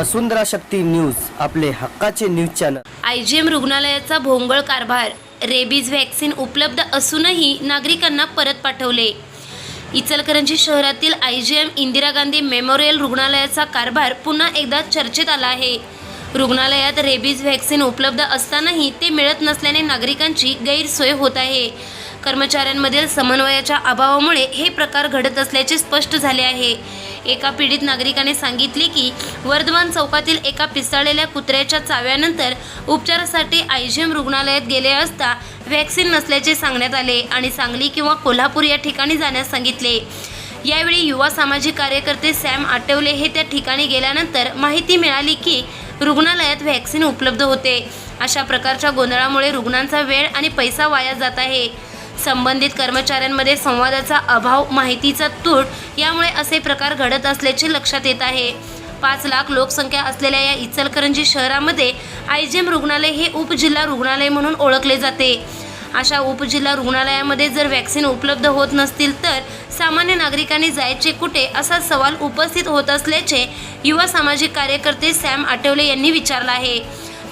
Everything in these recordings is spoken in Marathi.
वसुंधरा शक्ती न्यूज आपले हक्काचे news channel. I G M रुग्णालयाचा भोंगळ कारभार रेबीज व्हॅक्सिन उपलब्ध असूनही नागरिकांना परत पाठवले. इचलकरंजी शहरातील I G M Indira Gandhi memorial रुग्णालयाचा कारभार पुन्हा एकदा चर्चेत आला आहे. रुग्णालयात रेबीज व्हॅक्सिन उपलब्ध असतानाही ते मिळत नसल्याने नागरिकांची गैरसोय होत आहे. कर्मचाऱ्यांमधील समन्वयाच्या अभावामुळे हे प्रकार घडत असल्याचे स्पष्ट झाले आहे. एका पीडित नागरिकाने सांगितले की वर्धमान चौकातील एका पिसाळलेल्या कुत्र्याच्या चाव्यानंतर उपचारासाठी आयजीएम रुग्णालयात गेले असता व्हॅक्सिन नसल्याचे सांगण्यात आले आणि सांगली किंवा कोल्हापूर या ठिकाणी जाण्यास सांगितले. यावेळी युवा सामाजिक कार्यकर्ते सॅम आटवले हे त्या ठिकाणी गेल्यानंतर माहिती मिळाली की रुग्णालयात व्हॅक्सिन उपलब्ध होते. अशा प्रकारच्या गोंधळामुळे रुग्णांचा वेळ आणि पैसा वाया जात आहे. संबंधित कर्मचाऱ्यांमध्ये संवादाचा अभाव माहितीचा तूट यामुळे असे प्रकार घडत असल्याचे लक्षात येत आहे. पाच लाख लोकसंख्या असलेल्या या इचलकरंजी शहरामध्ये आयजीएम रुग्णालय हे उपजिल्हा रुग्णालय म्हणून ओळखले जाते. अशा उपजिल्हा रुग्णालयामध्ये जर व्हॅक्सिन उपलब्ध होत नसतील तर सामान्य नागरिकांनी जायचे कुठे असा सवाल उपस्थित होत असल्याचे युवा सामाजिक कार्यकर्ते सॅम आठवले यांनी विचारला आहे.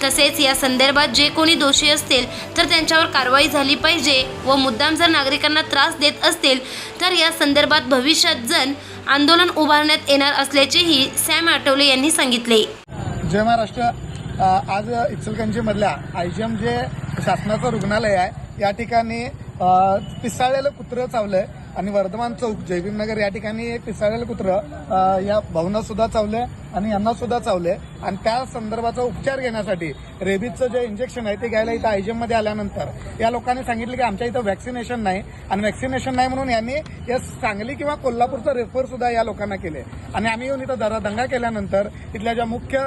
तसेच या संदर्भात जे कोणी दोषी असतील तर त्यांच्यावर कारवाई झाली पाहिजे व मुद्दाम जर नागरिकांना त्रास देत असतील तर या संदर्भात भविष्यात जण आंदोलन उभारण्यात येणार असल्याचेही सॅम आठवले यांनी सांगितले. जय महाराष्ट्र. आज इचलकंजीमधल्या आय जी एम जे शासनाचं रुग्णालय आहे. या ठिकाणी पिसाळलेलं कुत्रं चावलंय. आणि वर्धमान चौक जयभीमनगर या ठिकाणी एक पिसाळेल कुत्रं या भाऊंना सुद्धा चावलंय आणि यांना सुद्धा चावलंय. आणि त्या संदर्भाचा उपचार घेण्यासाठी रेबीजचं जे इंजेक्शन आहे ते घ्यायला इथं आयजीएममध्ये आल्यानंतर या लोकांनी सांगितलं की आमच्या इथं वॅक्सिनेशन नाही आणि वॅक्सिनेशन नाही म्हणून यांनी या सांगली किंवा कोल्हापूरचं रेफर सुद्धा या लोकांना केले आणि आम्ही येऊन इथं दरा दंगा केल्यानंतर इथल्या ज्या मुख्य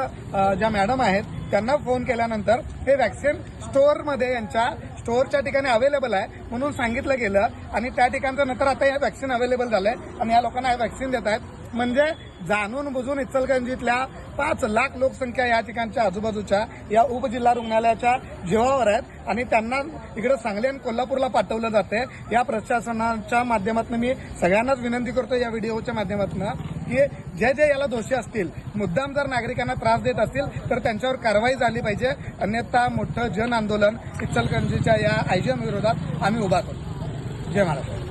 ज्या मॅडम आहेत त्यांना फोन केल्यानंतर हे वॅक्सिन स्टोअरमध्ये यांच्या स्टोअरच्या ठिकाणी अवेलेबल आहे म्हणून सांगितलं गेलं. आणि त्या ठिकाणचं नंतर आता हे वॅक्सिन अवेलेबल झालंय. आणि या लोकांना हे वॅक्सिन देत आहेत. म्हणजे जाणून बुजून इचलकरंजीतल्या पाच लाख लोकसंख्या या ठिकाणच्या आजूबाजूच्या या उपजिल्हा रुग्णालयाच्या जीवावर आहेत आणि त्यांना इकडे सांगली आणि कोल्हापूरला पाठवलं जाते. या प्रशासनाच्या माध्यमातून मी सगळ्यांनाच विनंती करतो या व्हिडिओच्या माध्यमातून की जे जे याला दोषी असतील मुद्दाम जर नागरिकांना त्रास देत असतील तर त्यांच्यावर कारवाई झाली पाहिजे. अन्यथा मोठं जन आंदोलन इचलकरंजीच्या या आयजीएम विरोधात आम्ही उभा करू जय महाराष्ट्र.